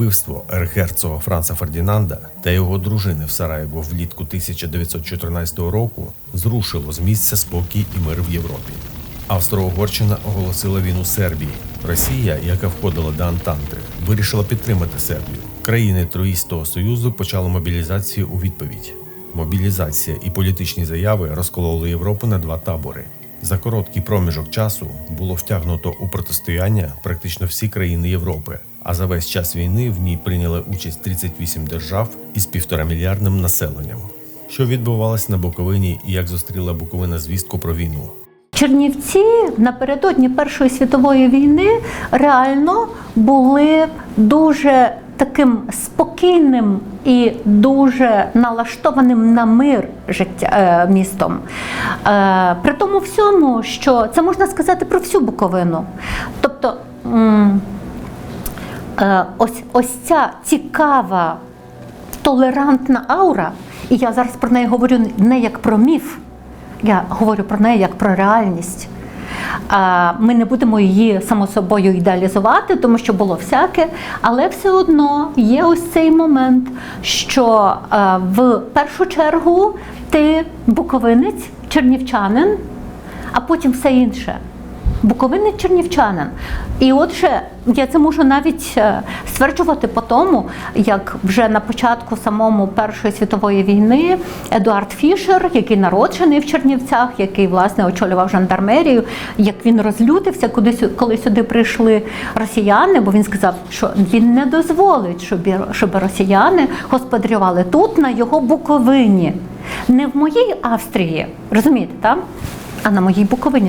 Вбивство ерцгерцога Франца Фердінанда та його дружини в Сараєво влітку 1914 року зрушило з місця спокій і мир в Європі. Австро-Угорщина оголосила війну Сербії. Росія, яка входила до Антанти, вирішила підтримати Сербію. Країни Троїстого Союзу почали мобілізацію у відповідь. Мобілізація і політичні заяви розкололи Європу на два табори. За короткий проміжок часу було втягнуто у протистояння практично всі країни Європи. А за весь час війни в ній прийняли участь 38 держав із півторамільярдним населенням. Що відбувалось на Буковині і як зустріла Буковина звістку про війну? Чернівці напередодні Першої світової війни реально були дуже таким спокійним і дуже налаштованим на мир життя е, містом. Е, при тому всьому, що це можна сказати про всю Буковину. Тобто ось, ось ця цікава толерантна аура, і я зараз про неї говорю не як про міф, я говорю про неї як про реальність. Ми не будемо її само собою ідеалізувати, тому що було всяке, але все одно є ось цей момент, що в першу чергу ти буковинець, чернівчанин, а потім все інше. Буковинець чернівчанин. І отже, я це можу навіть е, стверджувати по тому, як вже на початку самому Першої світової війни Едуард Фішер, який народжений в Чернівцях, який власне очолював жандармерію, як він розлютився, куди коли сюди прийшли росіяни, бо він сказав, що він не дозволить, щоб, щоб росіяни господарювали тут, на його Буковині, не в моїй Австрії, розумієте, так? а на моїй Буковині.